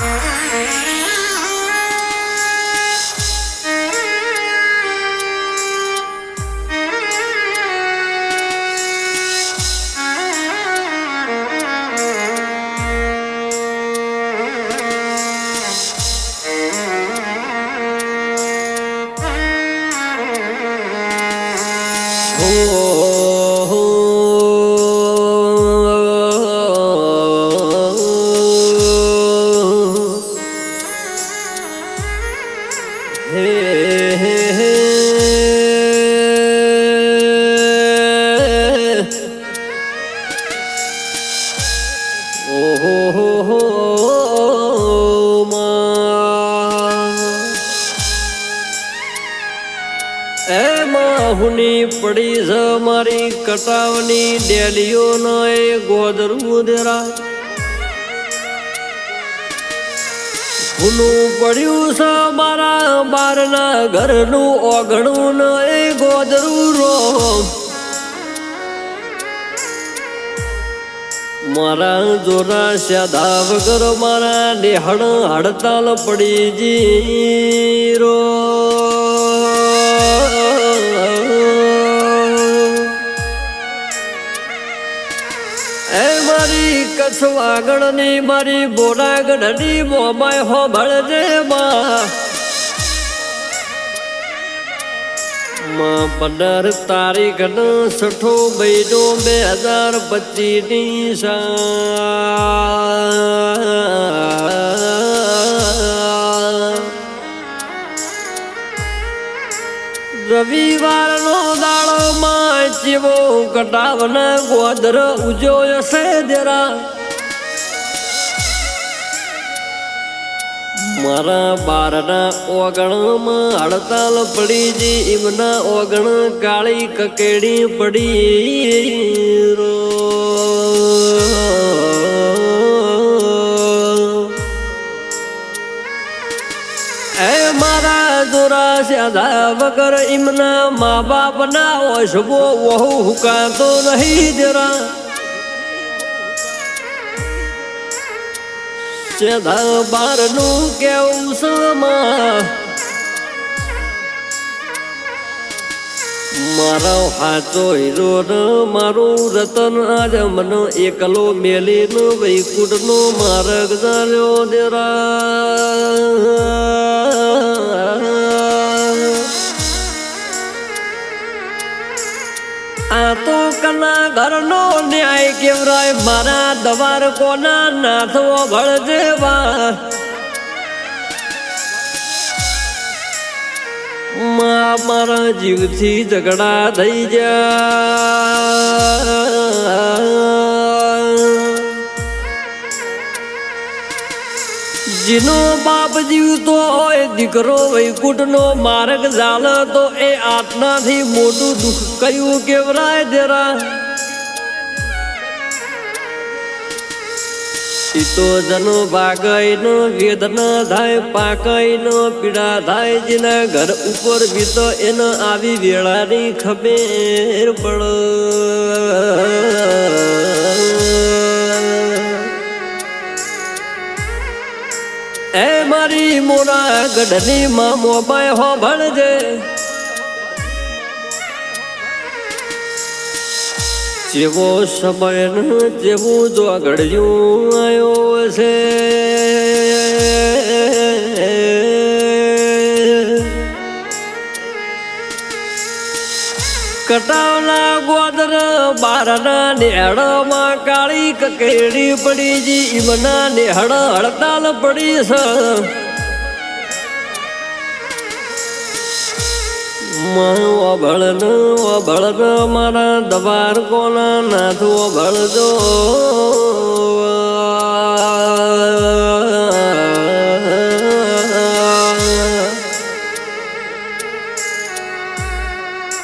Mm-hmm. કટાવની ડેલીઓ નો એ ગોદરું દેરા હુનું પડ્યું છે મારા બારના ઘરનું ઓગણું ન એ ગોદરું રો મારા જોરા સ્યાદા વગર મારા નેહણ હડતાલ પડી જીરો એ મારી કચ્છ વાગણની મારી બોરાગઢની મોમાય હો ભળજે માં. પંદર તારીખ નો છઠ્ઠો મહિનો બે હજાર પચીસની રવિવાર નો દાડો માં ચીવો કટાવને ગોદર ઉજો હશે દેરા. મારા બારના ઓગણમાં હડતાલ પડી જી ઓગણ કાળી કકેડી પડી. મારા દોરા સ્યાદા વગર એમના મા બાપ ના ઓશબો વહુ હુકાતો નહીં જરા. સેધા બારનું કેવું સમા મારો હાચો હીરો મારું રતન આજ મન એકલો મેલી નો વૈકુટ નો માર્ગ ચાલ્યો દેરા તો કના ઘરનો ન્યાય કેવરાય મારા દવાર કોના નાથો ભળજેવા મા મારા જીવથી ઝઘડા થઈ જા જીનો બાપ જીવતો હોય, દીકરો વૈકુંઠનો માર્ગ જાલ તો એ આટલાથી મોટું દુઃખ કયું કેવરાય જરા. સીતો જનો ભાગઈનો વેદના થાય, પાકઈનો પીડા થાય, જેના ઘર ઉપર બીતો એનો આવી વેળાની ખબેર પડ. એ મારી મોરા ગઢની માં મોબાઈ હો ભણજે. જેવો સમય જેવું જો ઘડ્યું આવ્યો છે. કટાવના ગોદર, બારના નેહડમાં કાળી કકેડી પડી જી ઈમના નેહડ હડતાલ પડી સ. અભળ ન મારા દબાર કોના નાથ અભળજો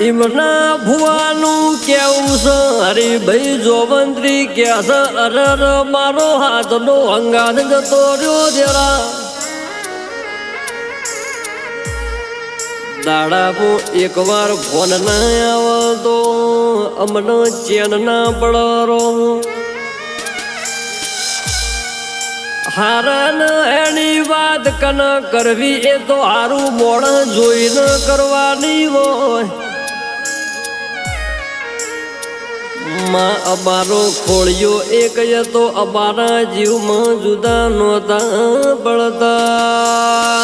ઇમના ભુવાનું કેવું છે? હરિભાઈ જોવંત્રી કે છે? અરર મારો હાથનો હંગાત જતો રહ્યો જરા. દાડાપો એકવાર ફોન ના આવતો, અમનો ચેન ના પડરો. હારન એની વાત કન કરવી એ તો હારું મોણ જોઈને કરવાની હોય. માં અમારો ખોળિયો એક તો અબારા જીવમાં જુદા નહોતા પડતા.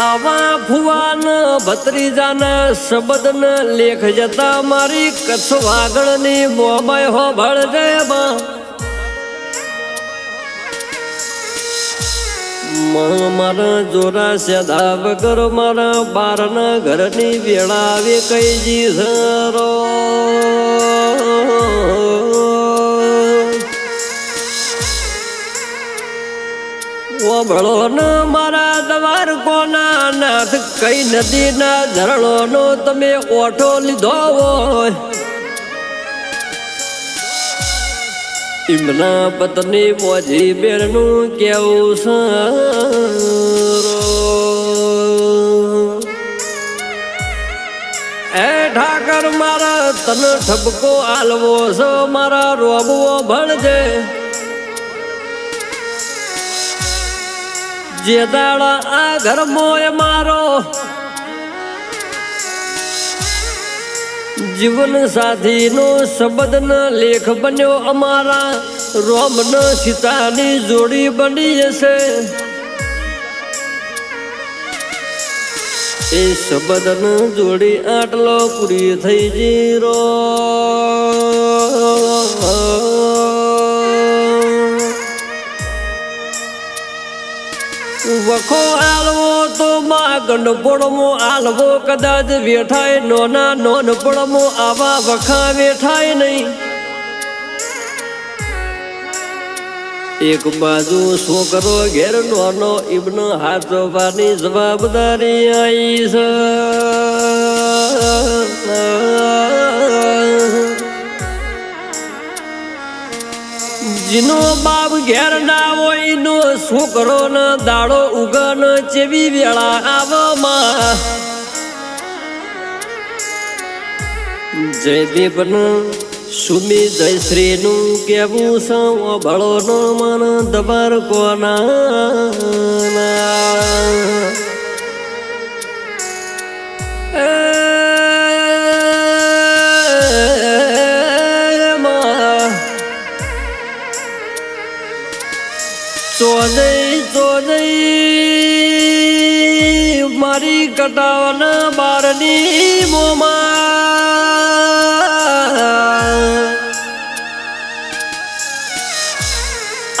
આવા ફુવાન ભત્રીજાના શબ્દન લેખ જતા મારી કચ્છ વાગણની મોબાઈ હો ભળમાં મારા જોરા સેદા વગર મારા બારના ઘરની વેળા આવે કઈ જી સરો ભળો ન મારા દવાર કોના નાથ, કઈ નદીના ઝરણોનો તમે ઓઠો લીધો હોય. ઇમના પત્ની મોજી બેનનું કેવું સારો? એ ઠાકર, મારા તન ઠપકો આલવો છો, મારા રોબવો ભણજે. જે દાડા આ ઘરમો મારો જીવન સાથીનો સંબંધ લેખ બન્યો અમારા. રોમ ન સીતાની જોડી બની જશે એ સંબંધ જોડી આટલો પૂરી થઈ જીરો. વખો આલવો માં ગંડપોળમો આલવો કદાચ વેઠાય, નોના નોનપણમો આવા વખા વેઠાય નહીં. એક બાજુ છોકરો ઘેર નોનો ઇબન હાથવાની જવાબદારી આવી છે. જીનો બાપ ઘેર ના હોય નો છોકરો ન દાડો ઉગન ચેવી વેળા આવમાં. જયદેવન સુમી જયશ્રી નું કેવું સૌ ભળો નો મન દબાર કોના. મારી બારની મોમાં.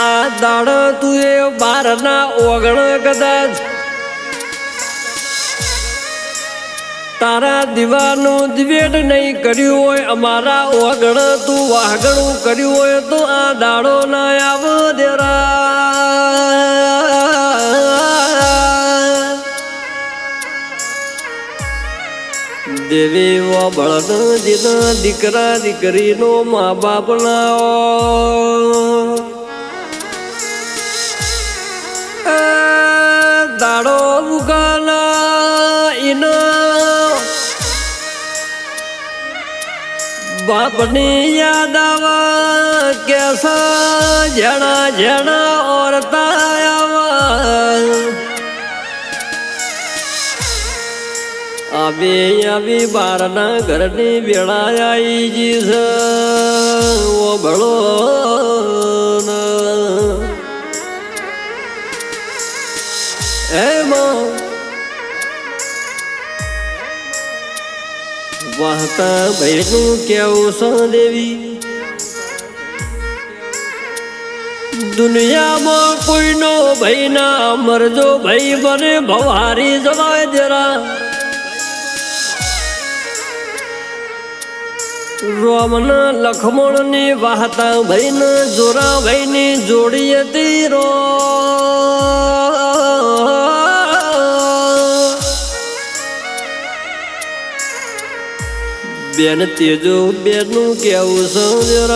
આ દાડ તું એ બારના ઓગણ કદાચ. તારા દીવાનું દિવેટ નહીં કર્યું હોય, અમારા ઓગણ તું વાગણું કર્યું હોય તો આ દાડો ના આવ દેરા. દેવી બળદ જીના દીકરા દીકરીનો મા બાપ ના દાડો ઉગાના ઇના બાપની યાદ આવા કેસા જણા જણા ઓરતા આવી આવી બારના ઘરની વેળા આવી જી છે. ઓ ભળો વાહતા ભૈનું કેવું સ દેવી? દુનિયામાં કોઈનો ભાઈ ના, મરજો ભાઈ બને, ભવારી જવાય જરા. રોમના લખમણની વાહતા ભાઈને જોરા ભાઈની જોડી હતી રો બેન તેજો બેનું કેવું છે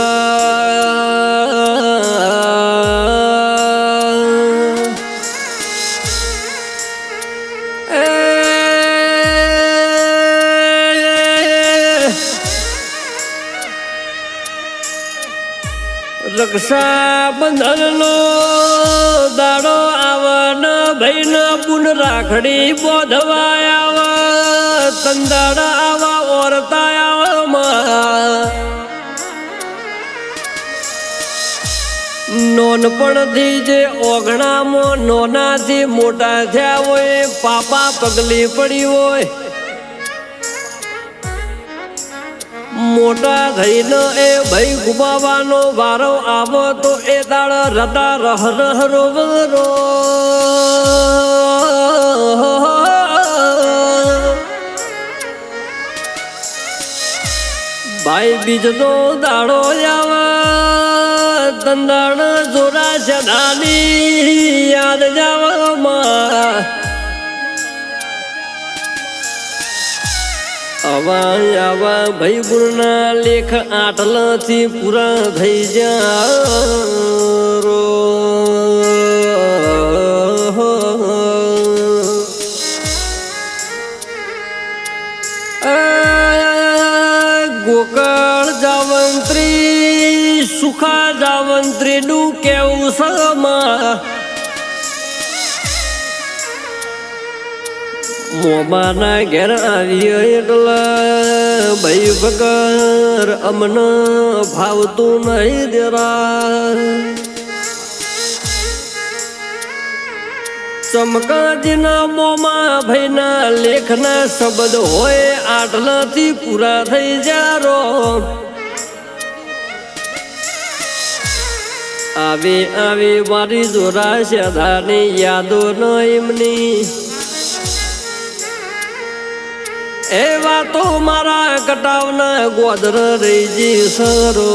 રક્ષાબંધનનો દાડો આવન ભાઈન પુન રાખડી બોધવા આવ તંદાડા આવા ઓરતા નોનપણથી જે ઓગણામાં નોનાથી મોટા થયા હોય, પાપા પગલી પડી હોય મોટા થઈને એ ભાઈ ગુમાવાનો વારો આવો તો એ દાળ રતા રહ રહ રોવ ભાઈ બીજનો દાડો આવે. દંડાણ જોરા જનાની યાદ જાવામાં આવા આવા ભાઈ ગુણના લેખ આટલાથી પૂરા થઈ જા રો આ ગોકળ જાવંત્રી સુખા જાવંત્રી નું કેવું સમા મોમાના ઘેર આવ્યો એટલે ભાઈ વગર અમને ભાવતું નહીં દેરા ચમકાજીના મોમાં ભાઈના લેખના શબ્દ હોય, આટલાથી પૂરા થઈ જારો. આવી આવી મારી જોરા શેધાની યાદો ન એમની. એ વાતો મારા કટાવના ગોદર રહી સરો.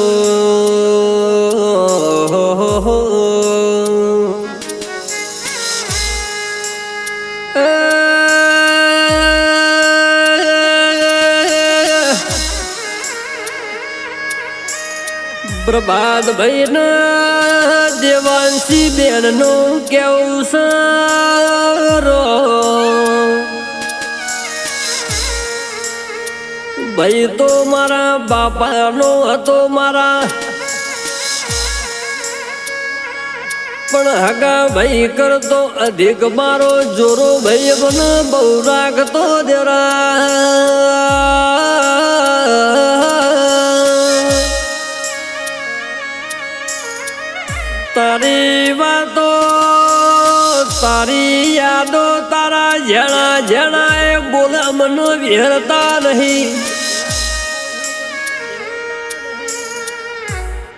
પ્રભાત ભાઈ ના દેવાંશી બેનનું કેવું સરો. ભાઈ તો મારા બાપાનો હતો મારા. પણ હગા ભાઈ કરતો અધિક મારો જોરો ભાઈ પણ બહુ રાખતો જરા તારી વાતો, તારી યાદો તારા જણા જણા એ બોલા મનો વિહરતા નહીં.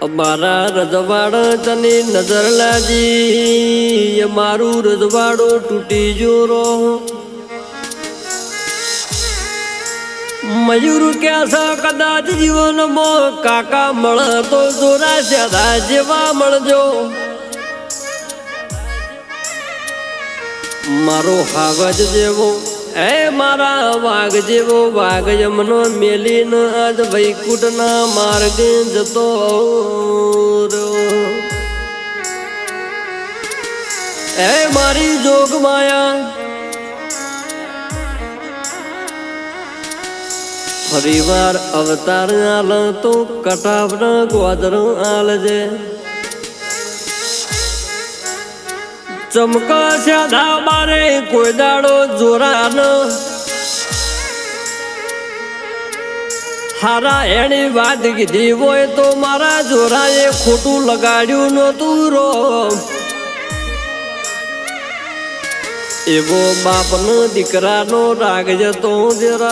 અમારા રજવાડ તને નજર લાજી મારું રજવાડો તૂટી જોરો મયુર ક્યાં કદાચ જીવનમાં કાકા મળ તો જોરા સદા જેવા મળજો. મારો હાવજ જેવો એ મારા વાઘ જેવો વાઘ યમનો મેલીને આજ વૈકુંઠના માર્ગે જતો. એ મારી જોગ માયા, ફરીવાર અવતાર આલ તો કટાવના ગોદર આલજે ચમકા સાધા મારે કોઈ દાડો જોરાન. હારા એની વાત કીધી હોય તો મારા જોરાએ ખોટું લગાડ્યું નહોતું રો. એવો બાપનો દીકરાનો રાગ જતો જરા.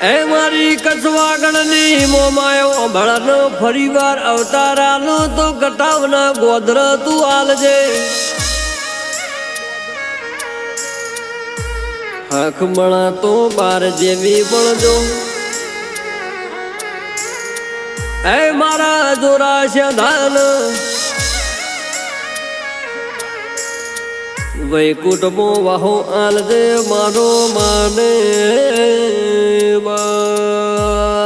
એ મારી કચવાગણની મોમાયો ભળનો ફરીવાર અવતારાનો તો કટાવના ગોધર તું આલજે. હાખ મળા તો બાર જેવી પણ જો એ મારા જોરાશે ધાન વૈકુટમો વાહો આલજે મારો માને બા.